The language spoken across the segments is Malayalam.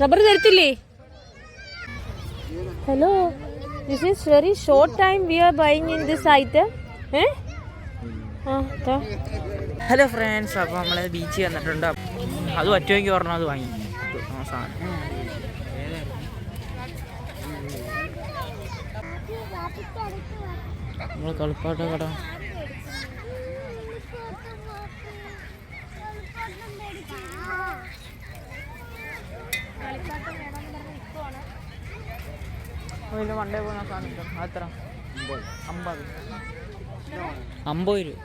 Rubber തരത്തില്ലേ? Hello this is very short time we are buying in this item hello friends അപ്പോൾ നമ്മൾ ബീച്ചിൽ വന്നിട്ടുണ്ട്. അത് പറ്റുമെങ്കിൽ പറഞ്ഞു അത് വാങ്ങി. നമ്മൾ നമ്മൾ കളിപ്പാട്ട കട അതിൽ വണ്ടേ പോകുന്ന സാധനം അത്ര. അമ്പത്. അമ്പത് രൂപ.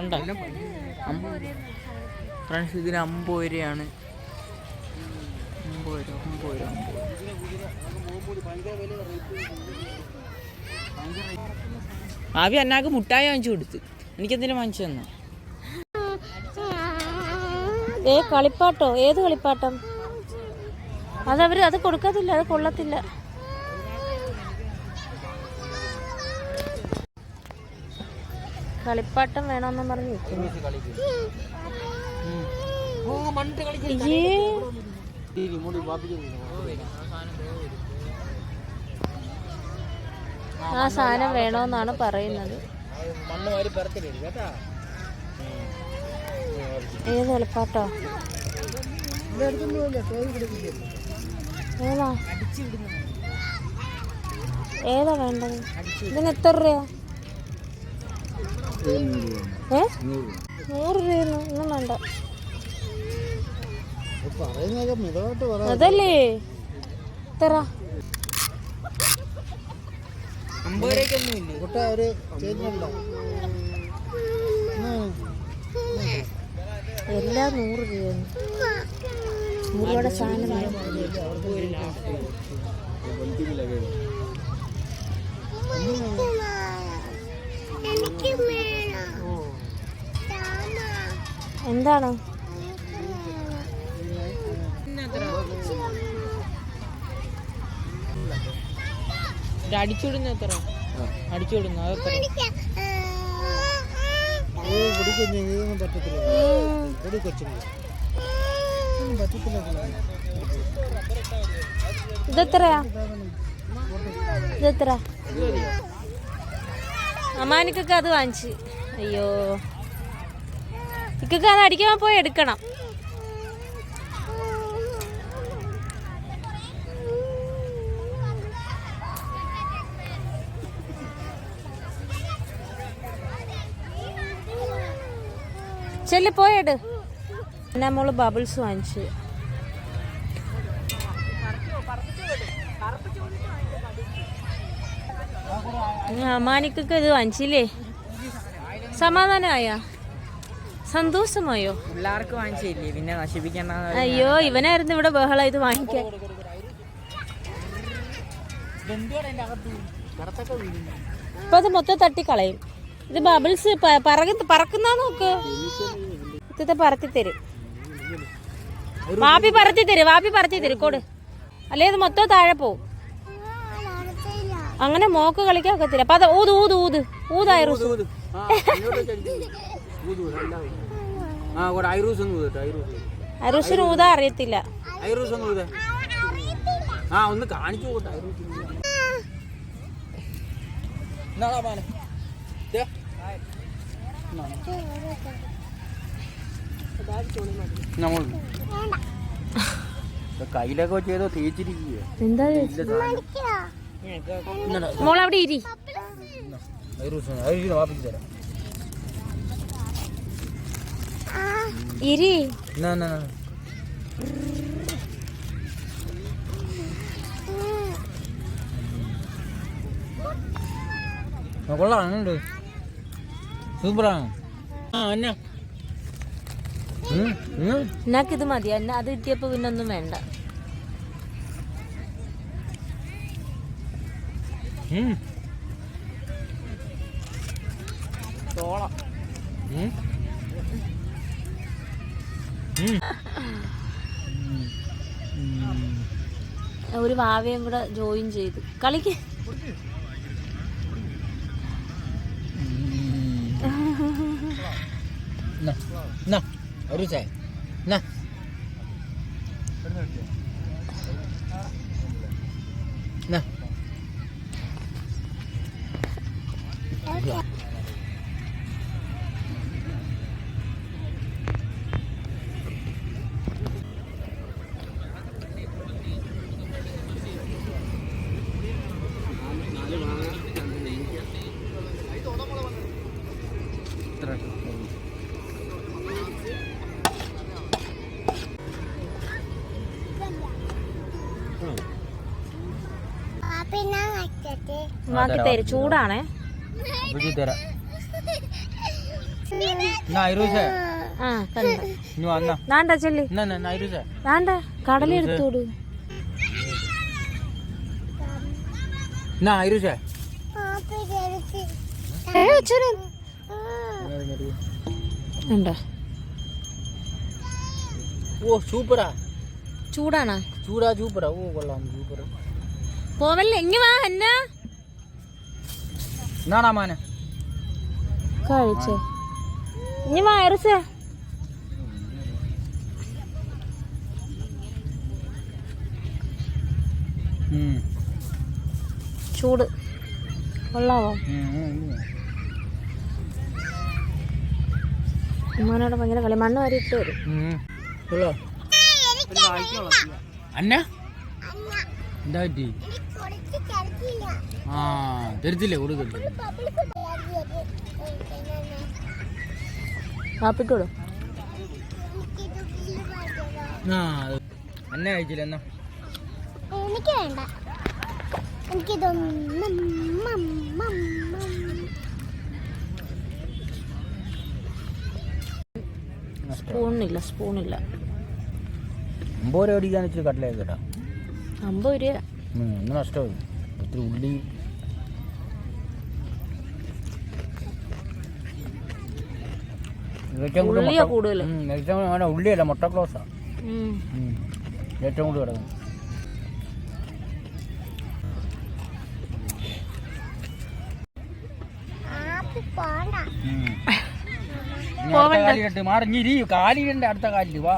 ഉണ്ടോ ഫ്രണ്ട്സ് ഇതിന് അമ്പത് രൂപയാണ്. അമ്പത് രൂപ അമ്പത് രൂപ അമ്പത് ആവി അന്നാക്ക് മുട്ടായി വാങ്ങിച്ചു കൊടുത്ത്. എനിക്കെന്തിനും വാങ്ങിച്ചു തന്നു? ഏ കളിപ്പാട്ടോ? ഏത് കളിപ്പാട്ടം? അതവര് അത് കൊടുക്കത്തില്ല അത് കൊള്ളത്തില്ല. കളിപ്പാട്ടം വേണമെന്ന് പറഞ്ഞ് നിൽക്കുന്നു. ആ സാധനം വേണമെന്നാണ് പറയുന്നത്. മണ്ണ് വാരി പെറത്തില്ല കേട്ടാ? ഏത് കളിപ്പാട്ടോ? ഏതാ? ഏതാ വേണ്ടത്? ഇതിന് എത്ര രൂപ ഏ? നൂറ് രൂപ ഒന്നും വേണ്ട. അതല്ലേ? എത്ര? അമ്പത് രൂപയ്ക്കൊന്നും ഇല്ലേ. എല്ലാം നൂറ് രൂപയാണ് നൂറ് രൂപയുടെ സാധനം വേണം. എന്താണ്? അടിച്ചുവിടുന്ന എത്ര അടിച്ചുവിടുന്നു ഇതെത്ര അമ്മാനിക്കൊക്കെ അത് വാങ്ങിച്ച്. അയ്യോ. ഇക്കൊക്കെ അത് അടിക്കാൻ പോയി എടുക്കണം. ചെല്ലി പോയട്. പിന്നെ മോൾ ബബിൾസ് വാങ്ങിച്ചു. അമ്മാനിക്കൊക്കെ ഇത് വാങ്ങിച്ചില്ലേ? സമാധാനമായോ? സന്തോഷമായോ? പിള്ളേർക്ക് വാങ്ങിച്ചില്ലേ? പിന്നെ നശിപ്പിക്കണ അയ്യോ ഇവനായിരുന്നു ഇവിടെ ബഹളം ഇത് വാങ്ങിക്കാൻ. ഇപ്പൊ അത് മൊത്തം തട്ടിക്കളയും. ഇത് ബബിൾസ് പറക്കുന്ന നോക്ക്. ഇത്തത്തെ പറത്തി തരും. വാപ്പി പറത്തി തരും വാപ്പി പറത്തി തരും കൊടു അല്ലേ ഇത് മൊത്തം താഴെ പോവും. അങ്ങനെ മോക്ക് കളിക്കാൻ ഒക്കത്തില്ല. അപ്പൊ അത് ഊത് ഊത് ഊത്. ഊതായിരുന്നു ആ ഒരു ഐറൂസ് ഒന്ന് ഊതട്ടെ ഐറൂസ് അരുസിന് ഊതാ അറിയത്തില്ല. ആ ഒന്ന് കാണിച്ചു നമ്മൾ കയ്യിലൊക്കെ ഏതോ തേച്ചിരിക്കുക എന്താ മോളവിടെ ഇരി. ഇരി. കൊള്ളാം എങ്ങനുണ്ട് സൂപ്പറാണ്. ആ എന്നാ ഉം, ഉം. എന്നാക്കിത് മതി. എന്നെ അത് കിട്ടിയപ്പോ പിന്നെ ഒന്നും വേണ്ട. ഒരു വാവയും കൂടെ ജോയിൻ ചെയ്തു. കളിക്ക്. എന്നാ, ഒരു ചായ. എന്നാ തരും. ചൂടാണേ. തരാം. ദാണ്ട ചെല്ലി. വേണ്ട. കടലെടുത്തോട് ഓ സൂപ്പറാ. ചൂടാണാ? ചൂടാ സൂപ്പറാ ഓ കൊള്ളാം സൂപ്പർ പോവല്ലേ എങ്ങി വാ എന്നാ എന്നാണാ മാനെ? കഴിച്ചേ. ഇനി വൈറസ് ഉം. ചൂട്. കൊള്ളാവോ. ഉമ്മാനോട് ഭയങ്കര കളി. മണ്ണ് വരെ ഇട്ട് വരും അന്ന? എന്താ പറ്റി? ആ തരത്തില്ലേ? കൊടുക്കല്ലേ കാപ്പിക്കോടും ആ എന്നെ കഴിച്ചില്ല എന്നാ? എനിക്ക് വേണ്ട. എനിക്കിതൊന്നും മം, മം, മം. സ്പൂണില്ല സ്പൂണില്ല. അമ്പത് രൂപ അടിക്കാൻ ഇച്ചിരി കട്ടിലേക്ക് കേട്ടോ. ഉം, ഇന്ന് നഷ്ടമായി. ഒത്തിരി ഉള്ളി. ഉള്ളിയല്ല മുട്ട ക്ലോസാ. ഏറ്റവും കൂടുതൽ കിടക്കും മാറി. കാലിടണ്ട അടുത്ത കാലിൽ വാ.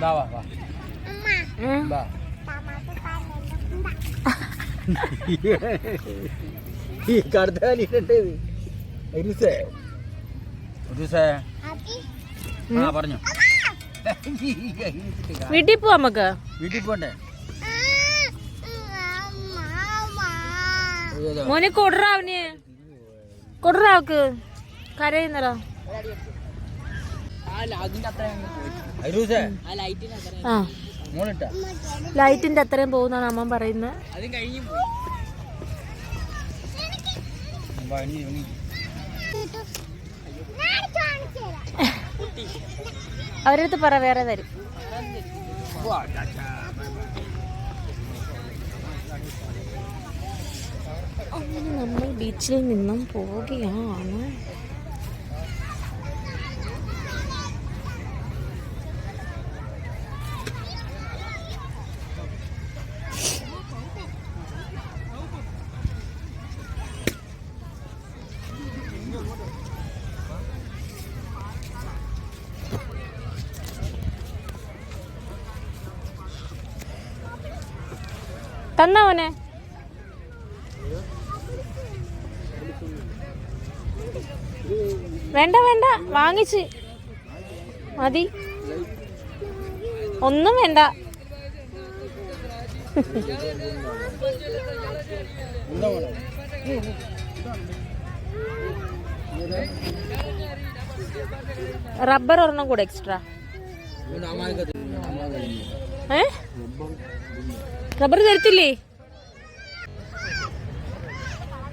വാ വാ. വാ ടമാറ്റോ ഈ കടുത്ത ഒരുസേ ഒരുസേ ആ പറഞ്ഞു. വീട്ടിൽ പോവാ നമുക്ക്? വീട്ടിൽ പോണ്ടേ? ഏതാ? മോനെ കൊടുറാ അവന് കൊടുറാ അവക്ക് കരയുന്നടാ ലൈറ്റിന്റെ അത്രയും പോകുന്നാണ് അമ്മ പറയുന്നത്. അവരടുത്ത് പറ വേറെ തരും അങ്ങനെ നമ്മൾ ബീച്ചിൽ നിന്നും പോവുകയാണ്. തന്നവനെ വേണ്ട വേണ്ട. വാങ്ങിച്ച്. മതി. ഒന്നും വേണ്ട. റബ്ബർ ഒരെണ്ണം കൂടെ എക്സ്ട്രാ ഏ? Rubber തരത്തില്ലേ?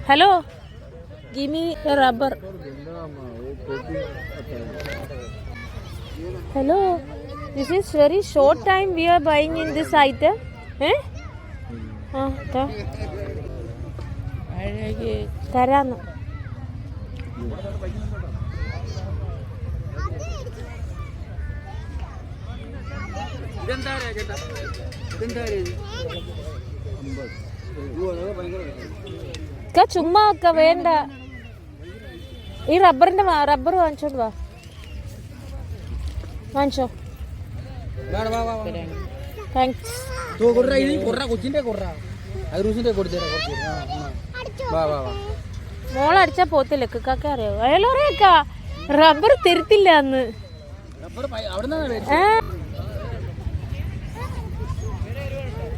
Hello? Gimme rubber. Hello? This is very short time we are buying in this item ഏ? ആ. തരാന്ന്. ഇതെന്താ ചേട്ടാ ഇതെന്താ ചുമ്മാ ഒക്കെ വേണ്ട. ഈ റബ്ബറിന്റെ റബ്ബർ വാങ്ങിച്ചോണ്ട് വാ. വാങ്ങിച്ചോ. മോളടിച്ച. താങ്ക്സ് കൊച്ചിന്റെ പോത്തില്ല? കാക്ക അറിയോ? അയാളറിയാക്ക റബ്ബർ തരുത്തില്ല അന്ന് റബ്ബർ പൈ- ഏ?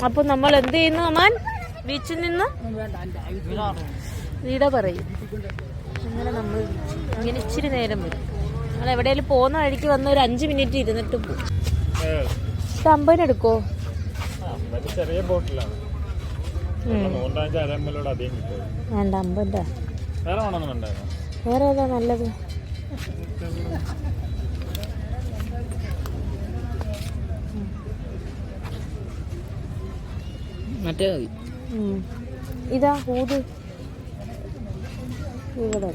അപ്പൊ നമ്മൾ എന്ത് ചെയ്യുന്നു അമാൻ ബീച്ചിൽ നിന്ന് വീട പറയും. അങ്ങനെ നമ്മൾ ഇങ്ങനെ ഇച്ചിരി നേരം വരും. നമ്മൾ എവിടെയെങ്കിലും പോകുന്ന വഴിക്ക് വന്ന ഒരു അഞ്ച് മിനിറ്റ് ഇരുന്നിട്ട് പോകും എടുക്കോ? അമ്പതിനെടുക്കോ ചെറിയ ബോട്ടിലാണ്. വേണ്ട അമ്പതിന്റെ വേറെ ഏതാ നല്ലത്? മറ്റേ മതി. ഇതാ ഊത് ഇവിടെ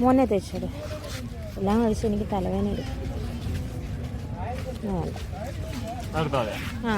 മോനെ തേച്ചത് എല്ലാം കഴിച്ച് എനിക്ക് തലവേന എടുക്കും ആ